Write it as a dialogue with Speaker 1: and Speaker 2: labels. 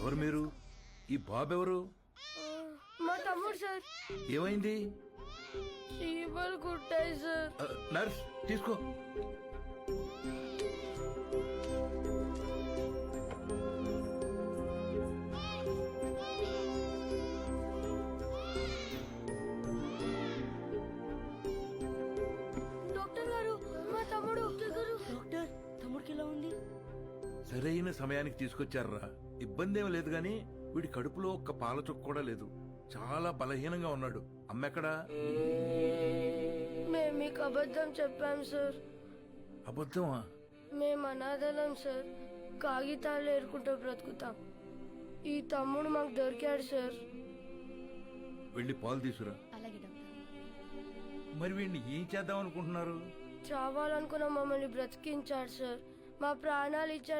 Speaker 1: ఎవరు మీరు? ఈ బాబు ఎవరు
Speaker 2: మా తమ్ముడు సార్.
Speaker 1: ఏమైంది?
Speaker 2: చీమలు కుట్టాయి సార్.
Speaker 1: నర్స్ తీసుకో. సరైన సమయానికి తీసుకొచ్చారా? ఇబ్బంది ఏమీ లేదు గాని వీడి కడుపులో ఒక్క పాల చుక్క కూడా లేదు. చాలా బలహీనంగా ఉన్నాడు. అమ్మెక్కడా
Speaker 2: మేము మీకు అబద్ధం చెప్పాం సార్.
Speaker 1: అబద్ధమా?
Speaker 2: మేము అనాథలం సార్. కాగితాలు ఏరుకుంటూ బ్రతుకుతాం. ఈ తమ్ముడు మాకు దొరికాడు సార్.
Speaker 1: వెళ్ళి పాలు తీసురా
Speaker 3: అలాగే డాక్టర్.
Speaker 1: మరి వీడిని ఏం చేద్దాం అనుకుంటున్నారు?
Speaker 2: చావాలనుకున్న మమ్మల్ని బ్రతికించాడు సార్. మా ప్రాణాలు ఇచ్చాడు